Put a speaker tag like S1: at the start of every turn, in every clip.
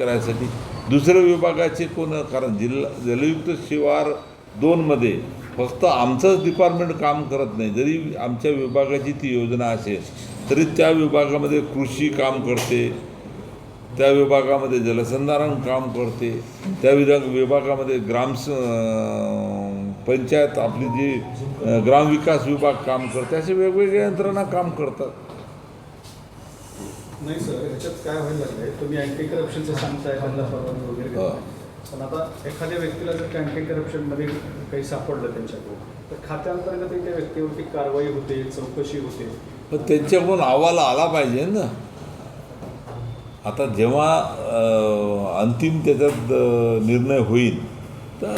S1: करायसाठी. दुसऱ्या विभागाचे कोण कारण जिल्हा जलयुक्त शिवार दोनमध्ये फक्त आमचंच डिपार्टमेंट काम करत नाही. जरी आमच्या विभागाची ती योजना असेल तरी त्या विभागामध्ये कृषी काम करते. त्या विभागामध्ये जलसंधारण काम करते. त्या विधा विभागामध्ये ग्राम पंचायत आपली जी ग्रामविकास विभाग काम करते असे वेगवेगळ्या यंत्रणा काम करतात.
S2: नाही सर. ह्याच्यात काय व्हायला लागलंय? तुम्ही अँटी करप्शनचं सांगताय त्यांना परवानगी वगैरे
S1: हा.
S2: घेताय. पण आता एखाद्या व्यक्तीला जर का अँटी करप्शनमध्ये काही सापडलं त्यांच्याकडून तर खात्याअंतर्गत त्या व्यक्तीवरती कारवाई होते चौकशी होते.
S1: पण त्यांच्याकडून अहवाल आला पाहिजे ना. आता जेव्हा अं, अंतिम त्याच्यात अं, निर्णय होईल तर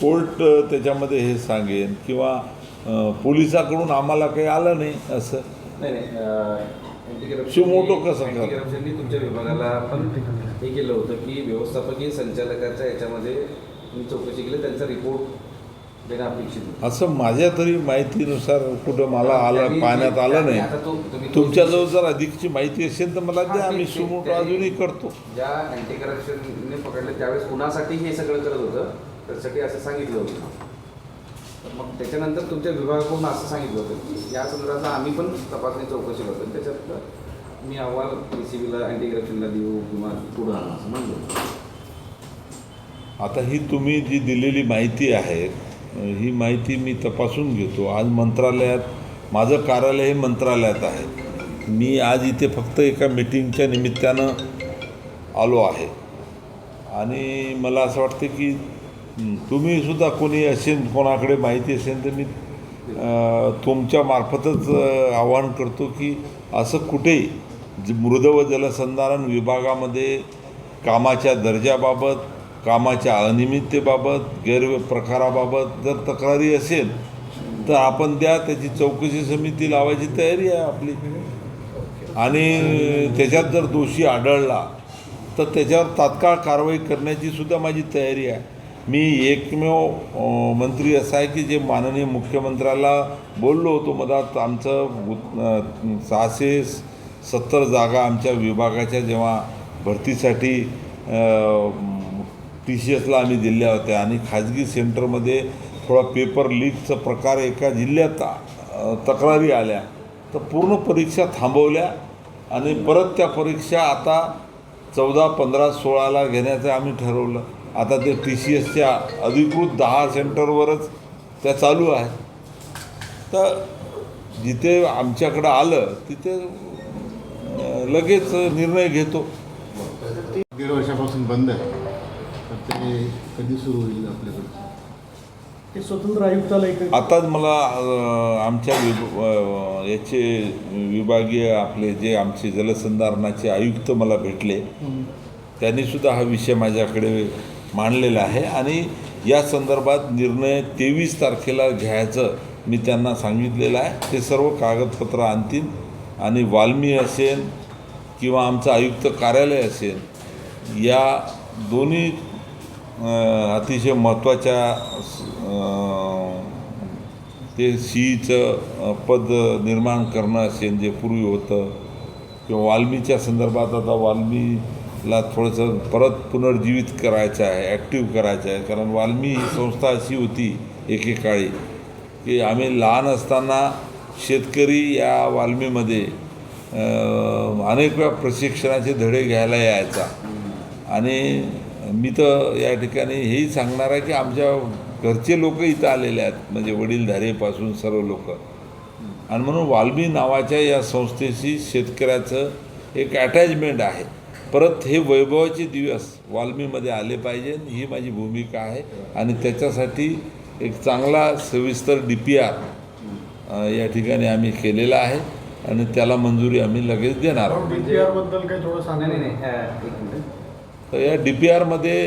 S1: कोर्ट अं, त्याच्यामध्ये हे सांगेन किंवा अं, पोलिसाकडून आम्हाला काही आलं नाही असं.
S3: नाही नाही.
S1: सुमोटो कसं?
S3: करप्शननी तुमच्या विभागाला पण हे केलं होतं की व्यवस्थापकीय संचालकाच्या याच्यामध्ये तुम्ही चौकशी केली त्यांचा रिपोर्ट देणं अपेक्षित होतं.
S1: असं माझ्या तरी माहितीनुसार कुठं मला आलं पाहण्यात आलं नाही तुमच्याजवळ जर अधिकची माहिती असेल तर मला द्या आम्ही सुमोटो अजूनही करतो
S3: ज्या अँटी करप्शनने पकडले त्यावेळेस कुणासाठी हे सगळं करत होतं त्यासाठी असं सांगितलं होतं मग त्याच्यानंतर तुमच्या विभागाकडून असं सांगितलं होतं की या संदर्भात आम्ही पण तपासणी चौकशी करतो त्याच्यात मी अहवाल पी सी बीला अँटी करप्शनला देऊ किंवा पुढं आणू असं म्हणलो
S1: आता ही तुम्ही जी दिलेली माहिती आहे ही माहिती मी तपासून घेतो. आज मंत्रालयात माझं कार्यालय हे मंत्रालयात आहे. मी आज इथे फक्त एका मिटिंगच्या निमित्तानं आलो आहे. आणि मला असं वाटतं की तुम्हीसुद्धा कोणी असेल कोणाकडे माहिती असेल तर मी तुमच्या मार्फतच आवाहन करतो की असं कुठेही मृद व जलसंधारण विभागामध्ये कामाच्या दर्जाबाबत कामाच्या अनियमिततेबाबत गैरप्रकाराबाबत जर तक्रारी असेल तर आपण द्या त्याची चौकशी समिती लावायची तयारी आहे आपली. आणि त्याच्यात जर दोषी आढळला तर त्याच्यावर तात्काळ कारवाई करण्याची सुद्धा माझी तयारी आहे. मी एकमेव मंत्री असा आहे की जे माननीय मुख्यमंत्र्याला बोललो होतो मधात आमचं सहाशे सत्तर जागा आमच्या विभागाच्या जेव्हा भरतीसाठी टी सी एसला आम्ही दिल्या होत्या आणि खाजगी सेंटरमध्ये थोडा पेपर लीकचा प्रकार एका जिल्ह्यात तक्रारी आल्या. तर पूर्ण परीक्षा थांबवल्या आणि परत त्या परीक्षा आता चौदा पंधरा सोळाला घेण्याचं आम्ही ठरवलं. आता ते टी सी एसच्या अधिकृत दहा सेंटरवरच त्या चालू आहे तर जिथे आमच्याकडं आलं तिथे लगेच निर्णय घेतो.
S4: दीड वर्षापासून बंद आहे. तर ते कधी सुरू होईल आपल्याकडचं
S2: ते स्वतंत्र आयुक्ताला एक
S1: आताच मला आमच्या विभ याचे विभागीय आपले जे आमचे जलसंधारणाचे आयुक्त मला भेटले त्यांनीसुद्धा हा विषय माझ्याकडे मांडलेला आहे. आणि या संदर्भात निर्णय तेवीस तारखेला घ्यायचं मी त्यांना सांगितलेलं आहे. ते सर्व कागदपत्र आणतील. आणि वाल्मी असेल किंवा आमचं आयुक्त कार्यालय असेल या दोन्ही अतिशय महत्त्वाच्या ते सीईचं पद निर्माण करणं असेल जे पूर्वी होतं किंवा वाल्मीच्या संदर्भात आता वाल्मीला थोडंसं परत पुनर्जीवित करायचं आहे ॲक्टिव्ह करायचं आहे. कारण वाल्मी ही संस्था अशी होती एकेकाळी की आम्ही लहान असताना शेतकरी या वाल्मीमध्ये अनेक वेळा प्रशिक्षणाचे धडे घ्यायला यायचा. आणि मी तर या ठिकाणी हेही सांगणार आहे की आमच्या घरचे लोक इथं आलेले आहेत म्हणजे वडीलधारेपासून सर्व लोक. आणि म्हणून वाल्मी नावाच्या या संस्थेशी शेतकऱ्याचं एक अटॅचमेंट आहे. परत हे वैभवाचे दिवस वाल्मीमध्ये आले पाहिजे ही माझी भूमिका आहे. आणि त्याच्यासाठी एक चांगला सविस्तर डी पी आर या ठिकाणी आम्ही केलेला आहे आणि त्याला मंजुरी आम्ही लगेच देणार आहोत.
S2: डी पी आरबद्दल काही थोडं सांगा.
S3: नाही नाही
S1: तर या डी पी आरमध्ये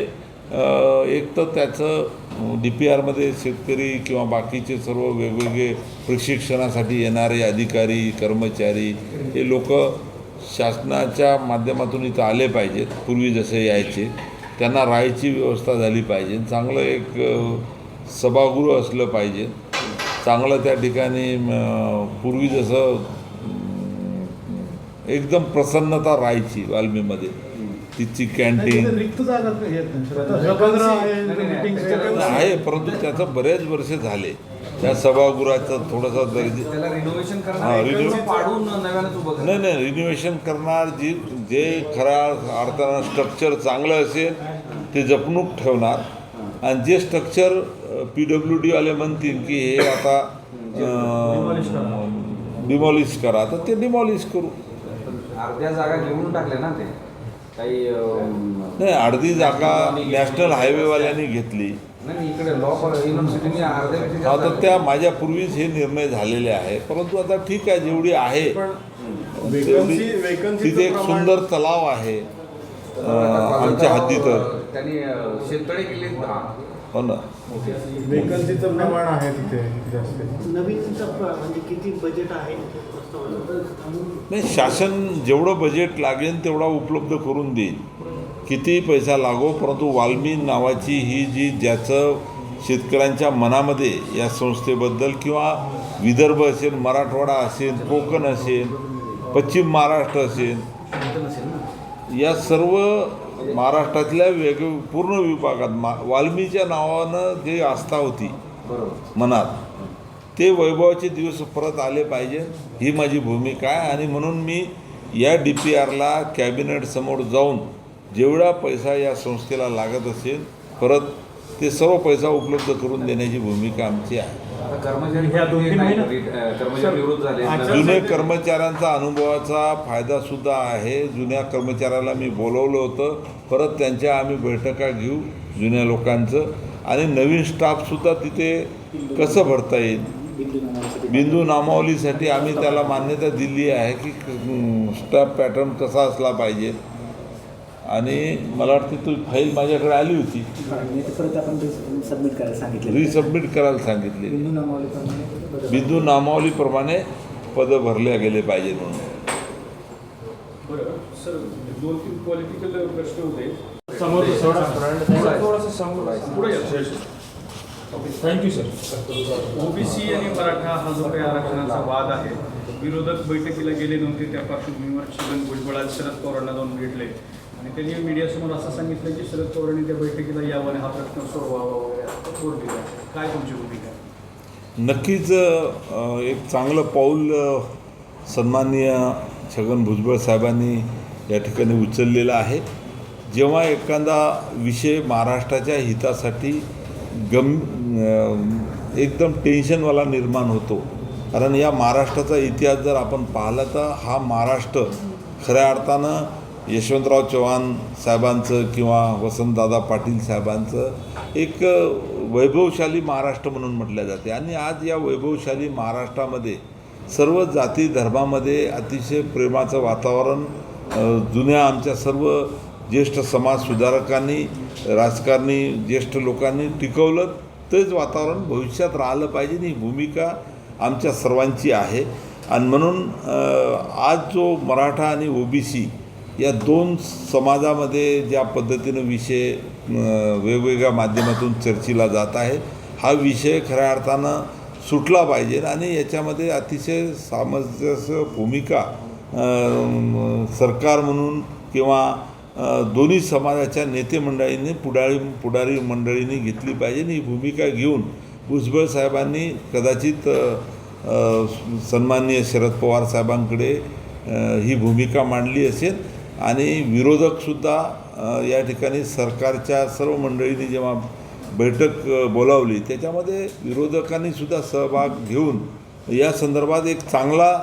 S1: एक तर त्याचं डी पी आरमध्ये शेतकरी किंवा बाकीचे सर्व वेगवेगळे प्रशिक्षणासाठी येणारे अधिकारी कर्मचारी हे लोक शासनाच्या माध्यमातून इथं आले पाहिजेत. पूर्वी जसे यायचे त्यांना राहायची व्यवस्था झाली पाहिजे. चांगलं एक सभागृह असलं पाहिजे. चांगलं त्या ठिकाणी पूर्वी जसं एकदम प्रसन्नता राहायची वाल्मीमध्ये तिची कॅन्टीन
S4: आहे,
S1: परंतु त्याचं बरेच वर्ष झाले. त्या सभागृहाचा थोडासा दर्जा. नाही नाही रिनोव्हेशन करणार जी जे खऱ्या अर्थानं स्ट्रक्चर चांगलं असेल ते जपणूक ठेवणार. आणि जे स्ट्रक्चर पी डब्ल्यू डीवाले म्हणतील की हे आता डिमॉलिश करा. तर ते डिमॉलिश करू.
S3: अर्ध्या जागा घेऊन टाकल्या ना ते. काही
S1: नाही अर्धी जागा नॅशनल हायवेवाल्यांनी घेतली. आता
S3: जागा
S1: त्या माझ्या पूर्वीच हे निर्णय झालेले आहे. परंतु आता ठीक आहे जेवढी आहे तिथे एक सुंदर तलाव आहे. आमच्या हद्दीत.
S3: त्यांनी शेततळे केले
S1: हो ना
S4: वेकन्सीचं प्रमाण आहे तिथे जास्त.
S5: म्हणजे किती बजेट आहे प्रस्तावना
S1: नाही शासन जेवढं बजेट लागेल तेवढा उपलब्ध करून देईल. किती पैसा लागो परंतु वाल्मी नावाची ही जी ज्याचं शेतकऱ्यांच्या मनामध्ये या संस्थेबद्दल किंवा विदर्भ असेल मराठवाडा असेल कोकण असेल पश्चिम महाराष्ट्र असेल या सर्व महाराष्ट्रातल्या वेग पूर्ण विभागात मा वाल्मीच्या नावानं जे आस्था होती मनात ते वैभवाचे दिवस परत आले पाहिजे ही माझी भूमिका आहे. आणि म्हणून मी या डी पी आरला कॅबिनेटसमोर जाऊन जेवढा पैसा या संस्थेला लागत असेल परत ते सर्व पैसा उपलब्ध करून देण्याची भूमिका आमची आहे.
S3: कर्मचारी
S2: ह्या दोन तीन
S3: नाही,
S2: महिन्यात-
S3: अं, कर्मचारी निवृत्त झाले.
S2: आजच्या-
S1: जुने कर्मचाऱ्यांचा अनुभवाचा फायदासुद्धा आहे. जुन्या कर्मचाऱ्याला मी बोलवलं होतं. परत त्यांच्या आम्ही बैठका घेऊ जुन्या लोकांचं. आणि नवीन स्टाफसुद्धा तिथे कसं भरता येईल? बिंदू नामावलीसाठी आम्ही त्याला मान्यता दिली आहे की स्टाफ पॅटर्न कसा असला पाहिजे? आणि मला वाटते ती फाईल माझ्याकडे आली होती.
S5: आणि ते परत आपण सबमिट करायला सांगितलं.
S1: रिसबमिट करायला सांगितली.
S5: बिंदू नामावलीप्रमाणे
S1: पदं भरल्या गेले पाहिजे म्हणून.
S2: बरं सर दोन तीन पॉलिटिकल प्रश्न होते.
S6: समोर थोडा थोडासा समोर
S2: पुढे या.
S6: थँक्यू सर
S2: ओबीसी आणि मराठा हा जो काही आरक्षणाचा वाद आहे विरोधक बैठकीला गेले नव्हते त्या पार्श्वभूमीवर छगन भुजबळ आज शरद पवारांना जाऊन भेटले. आणि त्यांनी मीडियासमोर असं सांगितलं की शरद पवारांनी त्या बैठकीला यावं आणि हा प्रश्न सोडवावा वगैरे असं बोल दिलं? काय तुमची भूमिका?
S1: नक्कीच एक चांगलं पाऊल सन्माननीय छगन भुजबळ साहेबांनी या ठिकाणी उचललेलं आहे. जेव्हा एखादा विषय महाराष्ट्राच्या हितासाठी गम एकदम टेन्शनवाला निर्माण होतो. कारण या महाराष्ट्राचा इतिहास जर आपण पाहिला तर हा महाराष्ट्र खऱ्या अर्थानं यशवंतराव चव्हाण साहेबांचं किंवा वसंतदादा पाटील साहेबांचं एक वैभवशाली महाराष्ट्र म्हणून म्हटलं जाते. आणि आज या वैभवशाली महाराष्ट्रामध्ये सर्व जाती धर्मामध्ये अतिशय प्रेमाचं वातावरण जुन्या आमच्या सर्व ज्येष्ठ समाज सुधारकांनी राजकारणी ज्येष्ठ लोकांनी टिकवलं तेच वातावरण भविष्यात राहिलं पाहिजे. ही भूमिका आमच्या सर्वांची आहे. आणि म्हणून आज जो मराठा आणि ओबीसी या दोन समाजामध्ये ज्या पद्धतीनं विषय वेगवेगळ्या माध्यमातून चर्चेला जात आहे हा विषय खऱ्या अर्थानं सुटला पाहिजे आणि याच्यामध्ये अतिशय सामंजस्य भूमिका सरकार म्हणून किंवा दोन्ही समाजाच्या नेते मंडळींनी पुढारी पुढारी मंडळींनी घेतली पाहिजे. आणि ही भूमिका घेऊन भुजबळ साहेबांनी कदाचित सन्माननीय शरद पवार साहेबांकडे ही भूमिका मांडली असेल. आणि विरोधकसुद्धा या ठिकाणी सरकारच्या सर्व मंडळींनी जेव्हा बैठक बोलावली त्याच्यामध्ये विरोधकांनीसुद्धा सहभाग घेऊन या संदर्भात एक चांगला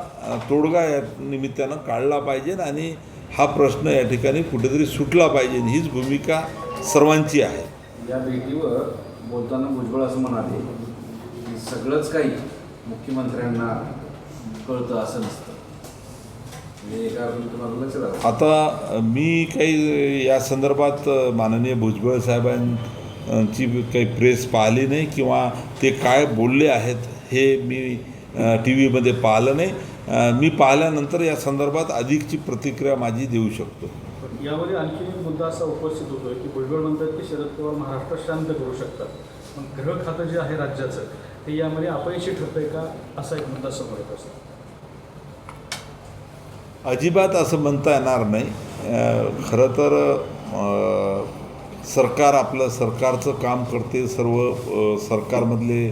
S1: तोडगा या निमित्तानं काढला पाहिजे आणि हा प्रश्न या ठिकाणी कुठेतरी सुटला पाहिजे. हीच भूमिका सर्वांची आहे.
S3: या भेटीवर बोलताना भुजबळ असं म्हणाले की सगळंच काही मुख्यमंत्र्यांना कळतं असं नसतं म्हणजे एका अर्थाने तुम्हाला लक्षात आलं
S1: आता मी काही या संदर्भात माननीय भुजबळ साहेबांची काही प्रेस पाहिली नाही किंवा ते काय बोलले आहेत हे मी टी व्हीमध्ये पाहिलं नाही. मी पाहिल्यानंतर या संदर्भात अधिकची प्रतिक्रिया माझी देऊ शकतो.
S2: पण यामध्ये आणखी एक मुद्दा असा उपस्थित होतोय की भुजबळ म्हणतात की शरद पवार महाराष्ट्र शांत करू शकतात. पण गृह खातं जे आहे राज्याचं ते यामध्ये अपयशी ठरतंय का? असा एक मुद्दा समोर येत असतो.
S1: अजिबात असं म्हणता येणार नाही. खरं तर सरकार आपलं सरकारचं काम करते. सर्व सरकारमधले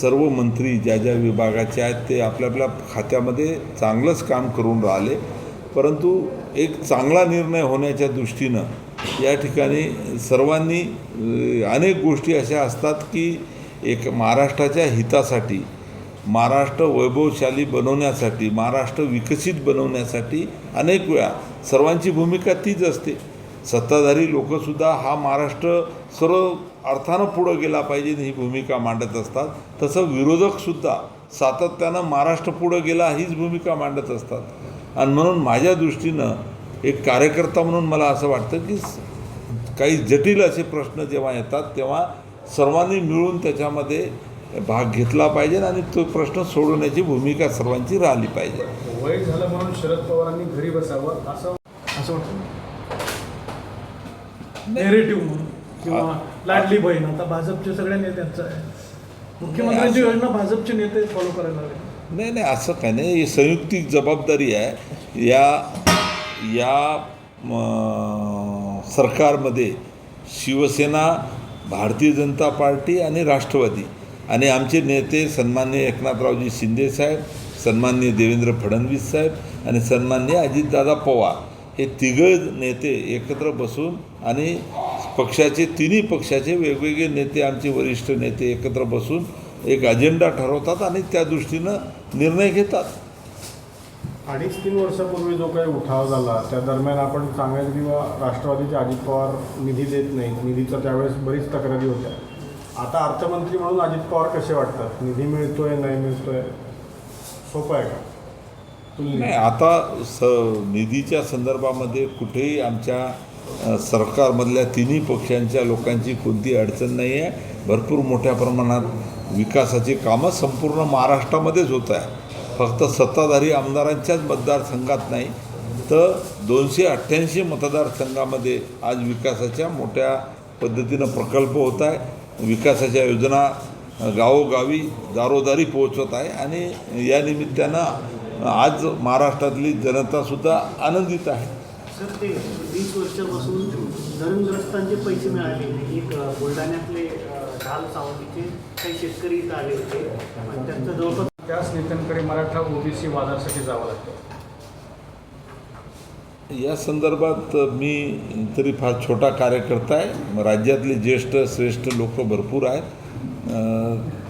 S1: सर्व मंत्री ज्या ज्या विभागाचे आहेत ते आपल्या आपल्या खात्यामध्ये चांगलंच काम करून राहिले. परंतु एक चांगला निर्णय होण्याच्या दृष्टीनं या ठिकाणी सर्वांनी अनेक गोष्टी अशा असतात की एक महाराष्ट्राच्या हितासाठी महाराष्ट्र वैभवशाली बनवण्यासाठी महाराष्ट्र विकसित बनवण्यासाठी अनेक वेळा सर्वांची भूमिका तीच असते. सत्ताधारी लोकसुद्धा हा महाराष्ट्र सर्व अर्थानं पुढं गेला पाहिजे ही भूमिका मांडत असतात. तसं विरोधकसुद्धा सातत्यानं महाराष्ट्र पुढं गेला हीच भूमिका मांडत असतात. आणि म्हणून माझ्या दृष्टीनं एक कार्यकर्ता म्हणून मला असं वाटतं की काही जटिल असे प्रश्न जेव्हा येतात तेव्हा सर्वांनी मिळून त्याच्यामध्ये भाग घेतला पाहिजे आणि तो प्रश्न सोडवण्याची भूमिका सर्वांची राहिली पाहिजे.
S2: वय झालं म्हणून शरद पवारांनी घरी बसावं असं
S5: असं वाटतं? नेरेटिव्ह म्हणून. किंवा लाडली बहीण. आता भाजपच्या सगळ्या नेत्यांचं आहे मुख्यमंत्र्यांची योजना भाजपचे नेते फॉलो करायला लागले.
S1: नाही नाही असं काही नाही. ही संयुक्तिक जबाबदारी आहे. या या सरकारमध्ये शिवसेना भारतीय जनता पार्टी आणि राष्ट्रवादी आणि आमचे नेते सन्माननीय एकनाथरावजी शिंदेसाहेब सन्माननीय देवेंद्र फडणवीस साहेब आणि सन्माननीय अजितदादा पवार हे तिघं नेते एकत्र बसून आणि पक्षाचे तिन्ही पक्षाचे वेगवेगळे नेते आमचे वरिष्ठ नेते एकत्र बसून एक अजेंडा ठरवतात आणि त्या दृष्टीनं निर्णय घेतात.
S7: अडीच तीन वर्षापूर्वी जो काही उठाव झाला त्या दरम्यान आपण सांगायचं किंवा राष्ट्रवादीचे अजित पवार निधी देत नाही निधीचा त्यावेळेस बरीच तक्रारी होत्या. आता अर्थमंत्री म्हणून अजित पवार कसे वाटतात? निधी मिळतोय नाही मिळतोय? सोपं आहे का?
S1: नाही आता स निधीच्या संदर्भामध्ये कुठेही आमच्या सरकारमधल्या तिन्ही पक्षांच्या लोकांची कोणती अडचण नाही आहे. भरपूर मोठ्या प्रमाणात विकासाची कामं संपूर्ण महाराष्ट्रामध्येच होत आहे. फक्त सत्ताधारी आमदारांच्याच मतदारसंघात नाही तर दोनशे अठ्ठ्याऐंशी मतदारसंघामध्ये आज विकासाच्या मोठ्या पद्धतीनं प्रकल्प होत आहे. विकासाच्या योजना गावोगावी दारोदारी पोहोचवत आहे आणि या निमित्तानं आज महाराष्ट्रातली जनतासुद्धा आनंदित आहे.
S5: सर ते वीस वर्षापासून धरणग्रस्तांचे पैसे मिळाले. नाही. एक अ, बुलढाण्यातले अ, ढाल सावंतीचे काही शेतकरी इथं आले होते. आणि त्यांचं जवळपास
S2: त्याच नेत्यांकडे मराठा ओबीसी वादासाठी जावं लागतं.
S1: या संदर्भात मी तरी फार छोटा कार्यकर्ता आहे. राज्यातले ज्येष्ठ श्रेष्ठ लोक भरपूर आहेत.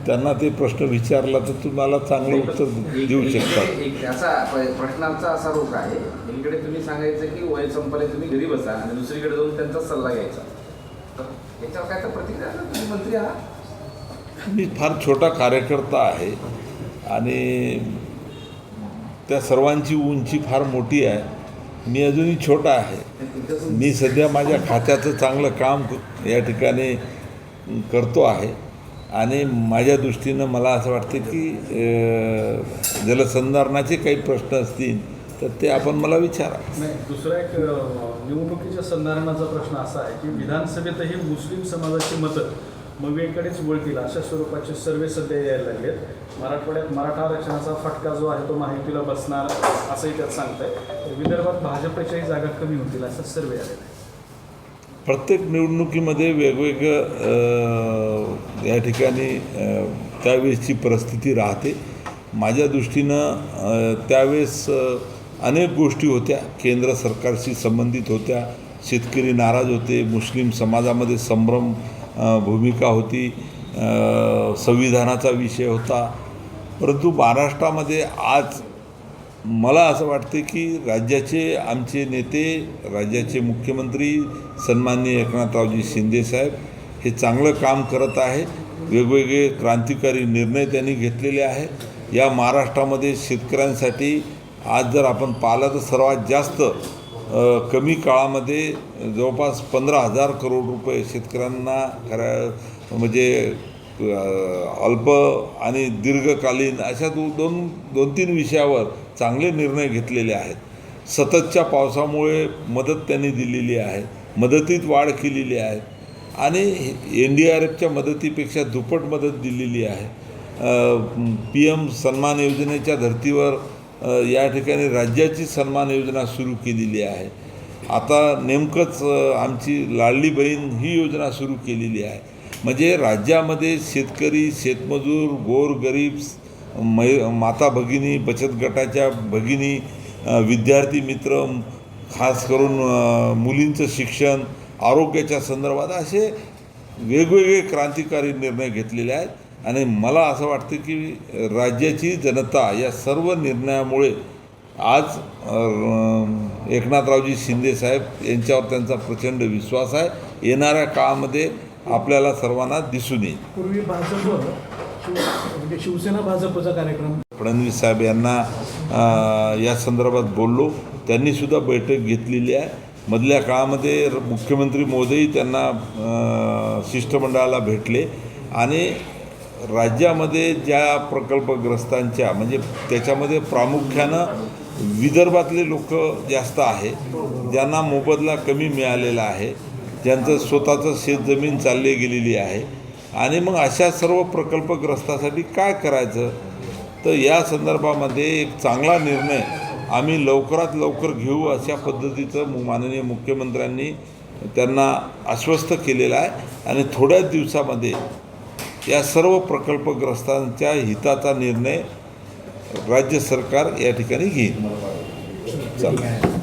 S1: त्यांना ते प्रश्न विचारला तर तुम्हाला चांगलं उत्तर देऊ शकतात
S3: एक असा प्रश्नाचा असा रोख आहे. एकीकडे तुम्ही सांगायचं की वय संपले तुम्ही घरी बसा आणि दुसरीकडे जाऊन त्यांचा सल्ला घ्यायचा. तर याच्यावर काय तर प्रतिक्रिया तुम्ही मंत्री आहात?
S1: मी फार छोटा कार्यकर्ता आहे आणि त्या सर्वांची उंची फार मोठी आहे. मी अजूनही छोटा आहे. मी सध्या माझ्या खात्याचं चांगलं काम या ठिकाणी करतो आहे. आणि माझ्या दृष्टीनं मला असं वाटतं की जलसंधारणाचे काही प्रश्न असतील तर ते आपण मला विचारा.
S2: नाही दुसरा एक निवडणुकीच्या संधारणाचा प्रश्न असा आहे की विधानसभेतही मुस्लिम समाजाची मतं मवेकडेच वळतील अशा स्वरूपाचे सर्वे सध्या यायला लागलेत. मराठवाड्यात मराठा आरक्षणाचा फटका जो आहे तो माहितीला बसणार असंही त्यात सांगत आहे विदर्भात भाजपच्याही जागा कमी होतील असा सर्वे आलेला आहे.
S1: प्रत्येक निवडणुकीमध्ये वेगवेगळं या ठिकाणी त्यावेळेसची परिस्थिती राहते. माझ्या दृष्टीनं त्यावेळेस अनेक गोष्टी होत्या. केंद्र सरकारशी संबंधित होत्या. शेतकरी नाराज होते. मुस्लिम समाजामध्ये संभ्रम भूमिका होती. संविधानाचा विषय होता. परंतु महाराष्ट्रामध्ये आज मला असं वाटते की राज्याचे आमचे नेते राज्याचे मुख्यमंत्री सन्माननीय एकनाथरावजी शिंदेसाहेब हे चांगलं काम करत आहे वेगवेगळे क्रांतिकारी निर्णय त्यांनी घेतलेले आहे या महाराष्ट्रामध्ये शेतकऱ्यांसाठी आज जर आपण पाहिलं तर सर्वात जास्त कमी काळामध्ये जवळपास पंधरा हजार करोड रुपये शेतकऱ्यांना खऱ्या म्हणजे अल्प आणि दीर्घकालीन अशा दो दोन दोन तीन विषयावर चांगले निर्णय घेतलेले आहेत. सततच्या पावसामुळे मदत त्यांनी दिलेली आहे. मदतीत वाढ केलेली आहे. आणि एन डी आर एफच्या मदतीपेक्षा दुप्पट मदत दिलेली आहे. पी एम सन्मान योजनेच्या धर्तीवर या ठिकाणी राज्याची सन्मान योजना सुरू केलेली आहे. आता नेमकंच आमची लाडली बहीण ही योजना सुरू केलेली आहे. म्हणजे राज्यामध्ये शेतकरी शेतमजूर गोरगरीब मै माता भगिनी बचत गटाच्या भगिनी विद्यार्थी मित्र खास करून मुलींचं शिक्षण आरोग्याच्या संदर्भात असे वेगवेगळे क्रांतिकारी निर्णय घेतलेले आहेत. आणि मला असं वाटतं की राज्याची जनता या सर्व निर्णयामुळे आज एकनाथरावजी शिंदेसाहेब यांच्यावर त्यांचा प्रचंड विश्वास आहे. येणाऱ्या काळामध्ये आपल्याला सर्वांना दिसून येईल.
S8: पूर्वी भाजप म्हणजे शिवसेना भाजपचा कार्यक्रम.
S1: फडणवीस साहेब यांना या संदर्भात बोललो. त्यांनीसुद्धा बैठक घेतलेली आहे. मधल्या काळामध्ये मुख्यमंत्री मोदीही त्यांना शिष्टमंडळाला भेटले. आणि राज्यामध्ये ज्या प्रकल्पग्रस्तांच्या म्हणजे त्याच्यामध्ये प्रामुख्यानं विदर्भातले लोक जास्त आहे ज्यांना मोबदला कमी मिळालेला आहे ज्यांचं स्वतःचं शेतजमीन चालली गेलेली आहे. आणि मग अशा सर्व प्रकल्पग्रस्तासाठी काय करायचं? तर या संदर्भामध्ये एक चांगला निर्णय आम्ही लवकरात लवकर घेऊ अशा पद्धतीचं माननीय मुख्यमंत्र्यांनी त्यांना आश्वस्त केलेलं आहे. आणि थोड्याच दिवसामध्ये या सर्व प्रकल्पग्रस्तांच्या हिताचा निर्णय राज्य सरकार या ठिकाणी घेईल. चालेल.